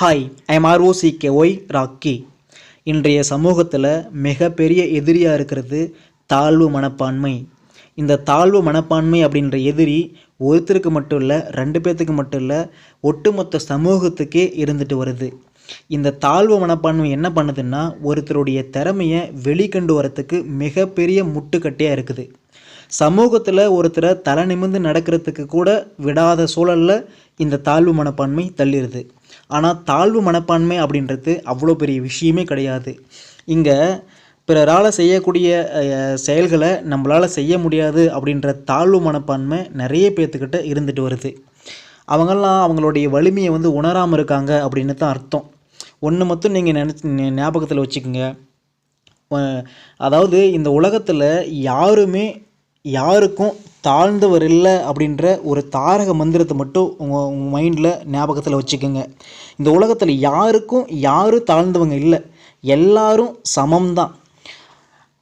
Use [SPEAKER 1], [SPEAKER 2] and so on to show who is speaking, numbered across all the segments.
[SPEAKER 1] Hi I'm R O C K Y Rocky. இன்றைய சமூகத்தில் மிகப்பெரிய எதிரியாக இருக்கிறது தாழ்வு மனப்பான்மை. இந்த தாழ்வு மனப்பான்மை அப்படின்ற எதிரி ஒருத்தருக்கு மட்டும் இல்லை ரெண்டு பேர்த்துக்கு மட்டும் இல்லை ஒட்டுமொத்த சமூகத்துக்கே இருந்துட்டு வருது. இந்த தாழ்வு மனப்பான்மை என்ன பண்ணுதுன்னா ஒருத்தருடைய திறமையை வெளிக்கொண்டு வரத்துக்கு மிகப்பெரிய முட்டுக்கட்டையாக இருக்குது. சமூகத்தில் ஒருத்தரை தலை நிமிர்ந்து நடக்கிறதுக்கு கூட விடாத சூழலில் இந்த தாழ்வு மனப்பான்மை தள்ளிடுது ஆனால் தாழ்வு மனப்பான்மை அப்படின்றது அவ்வளோ பெரிய விஷயமே கிடையாது. இங்கே பிறரால் செய்யக்கூடிய செயல்களை நம்மளால் செய்ய முடியாது அப்படின்ற தாழ்வு மனப்பான்மை நிறைய பேர்த்துக்கிட்ட இருந்துட்டு வருது. அவங்கெல்லாம் அவங்களுடைய வலிமையை வந்து உணராமல் இருக்காங்க அப்படின்னு தான் அர்த்தம். ஒன்று மட்டும் நீங்கள் நினச்சி ஞாபகத்தில் வச்சுக்கோங்க. அதாவது இந்த உலகத்தில் யாருமே யாருக்கும் தாழ்ந்தவர் இல்லை அப்படின்ற ஒரு தாரக மந்திரத்தை மட்டும் உங்கள் உங்கள் மைண்டில் ஞாபகத்தில் வச்சுக்கோங்க. இந்த உலகத்தில் யாருக்கும் யாரும் தாழ்ந்தவங்க இல்லை. எல்லாரும் சமம்தான்.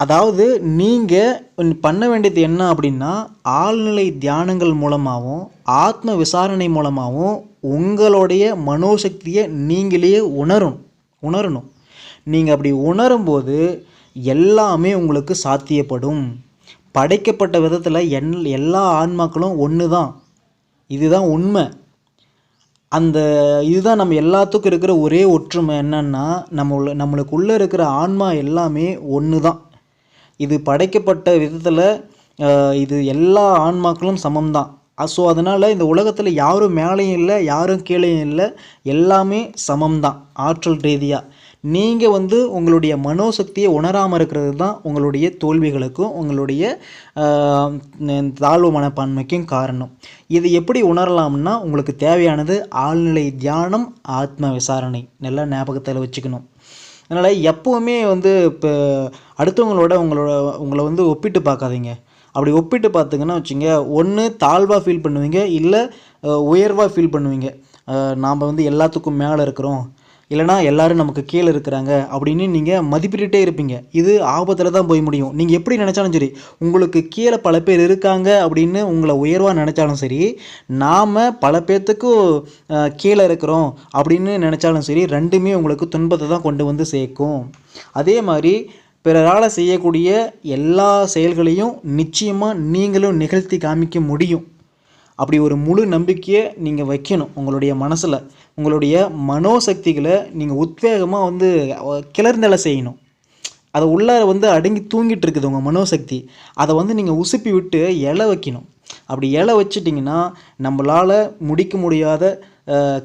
[SPEAKER 1] அதாவது நீங்கள் பண்ண வேண்டியது என்ன அப்படின்னா ஆழ்நிலை தியானங்கள் மூலமாகவும் ஆத்ம விசாரணை மூலமாகவும் உங்களுடைய மனோசக்தியை நீங்களே உணரும் உணரணும். நீங்கள் அப்படி உணரும்போது எல்லாமே உங்களுக்கு சாத்தியப்படும். படைக்கப்பட்ட விதத்தில் என் எல்லா ஆன்மாக்களும் ஒன்று தான் இதுதான் உண்மை. அந்த இதுதான் நம்ம எல்லாத்துக்கும் இருக்கிற ஒரே ஒற்றுமை என்னன்னா நம்ம நம்மளுக்குள்ளே இருக்கிற ஆன்மா எல்லாமே ஒன்று தான் இது படைக்கப்பட்ட விதத்தில் இது எல்லா ஆன்மாக்களும் சமம் தான் ஸோ அதனால் இந்த உலகத்தில் யாரும் மேலேயும் இல்லை யாரும் கீழேயும் இல்லை எல்லாமே சமம் தான் ஆற்றல் ரீதியாக நீங்கள் வந்து உங்களுடைய மனோசக்தியை உணராமல் இருக்கிறது தான் உங்களுடைய தோல்விகளுக்கும் உங்களுடைய தாழ்வு மனப்பான்மைக்கும் காரணம். இது எப்படி உணரலாம்னா உங்களுக்கு தேவையானது ஆழ்நிலை தியானம் ஆத்ம விசாரணை. நல்லா ஞாபகத்தில் வச்சுக்கணும். அதனால் எப்போவுமே வந்து இப்போ அடுத்தவங்களோட உங்களோட உங்களை வந்து ஒப்பிட்டு பார்க்காதீங்க. அப்படி ஒப்பிட்டு பார்த்தீங்கன்னா வச்சுங்க ஒன்று தாழ்வாக ஃபீல் பண்ணுவீங்க இல்லை உயர்வாக ஃபீல் பண்ணுவீங்க. நாம் வந்து எல்லாத்துக்கும் மேலே இருக்கிறோம். இல்லைனா எல்லாரும் நமக்கு கீழே இருக்கிறாங்க அப்படின்னு நீங்கள் மதிப்பிட்டுட்டே இருப்பீங்க. இது ஆபத்தில் தான் போய் முடியும். நீங்கள் எப்படி நினச்சாலும் சரி உங்களுக்கு கீழே பல பேர் இருக்காங்க அப்படின்னு உங்களை உயர்வாக நினச்சாலும் சரி நாம் பல பேர்த்துக்கும் கீழே இருக்கிறோம் அப்படின்னு நினச்சாலும் சரி ரெண்டுமே உங்களுக்கு துன்பத்தை தான் கொண்டு வந்து சேர்க்கும். அதே மாதிரி பிறரால் செய்யக்கூடிய எல்லா செயல்களையும் நிச்சயமாக நீங்களும் நிகழ்த்தி காமிக்க முடியும். அப்படி ஒரு முழு நம்பிக்கையை நீங்கள் வைக்கணும் உங்களுடைய மனசில். உங்களுடைய மனோசக்திகளை நீங்கள் உத்வேகமாக வந்து கிளர்ந்தலை செய்யணும். அதை உள்ளார வந்து அடங்கி தூங்கிட்டு இருக்குது உங்கள் மனோசக்தி. அதை வந்து நீங்கள் உசுப்பி விட்டு இலை வைக்கணும். அப்படி இலை வச்சிட்டிங்கன்னா நம்மளால் முடிக்க முடியாத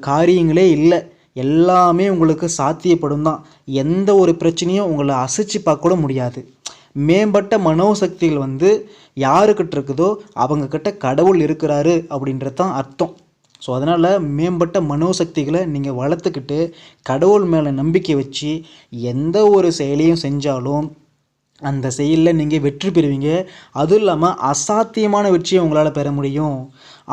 [SPEAKER 1] காரியங்களே இல்லை. எல்லாமே உங்களுக்கு சாத்தியப்படும் தான் எந்த ஒரு பிரச்சனையும் உங்களை அசைச்சு பார்க்க கூட முடியாது. மேம்பட்ட மனோசக்திகள் வந்து யாருக்கிட்ட இருக்குதோ அவங்கக்கிட்ட கடவுள் இருக்கிறாரு அப்படின்றது தான் அர்த்தம். ஸோ அதனால் மேம்பட்ட மனோசக்திகளை நீங்கள் வளர்த்துக்கிட்டு கடவுள் மேலே நம்பிக்கை வச்சு எந்த ஒரு செயலையும் செஞ்சாலும் அந்த செயலில் நீங்கள் வெற்றி பெறுவீங்க. அதுவும் இல்லாமல் அசாத்தியமான வெற்றியை உங்களால் பெற முடியும்.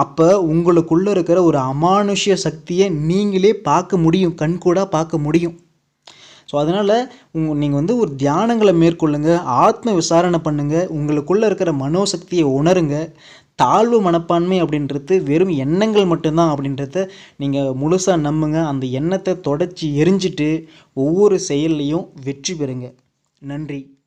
[SPEAKER 1] அப்போ உங்களுக்குள்ளே இருக்கிற ஒரு அமானுஷ்ய சக்தியை நீங்களே பார்க்க முடியும். கண்கூடாக பார்க்க முடியும். ஸோ அதனால் உங் நீங்கள் வந்து ஒரு தியானங்களை மேற்கொள்ளுங்க ஆத்ம விசாரணை பண்ணுங்கள் உங்களுக்குள்ளே இருக்கிற மனோசக்தியை உணருங்க தாழ்வு மனப்பான்மை அப்படின்றது வெறும் எண்ணங்கள் மட்டும்தான் அப்படின்றத நீங்கள் முழுசாக நம்புங்க. அந்த எண்ணத்தை தொடச்சி எரிஞ்சிட்டு ஒவ்வொரு செயல்லையும் வெற்றி பெறுங்க. நன்றி.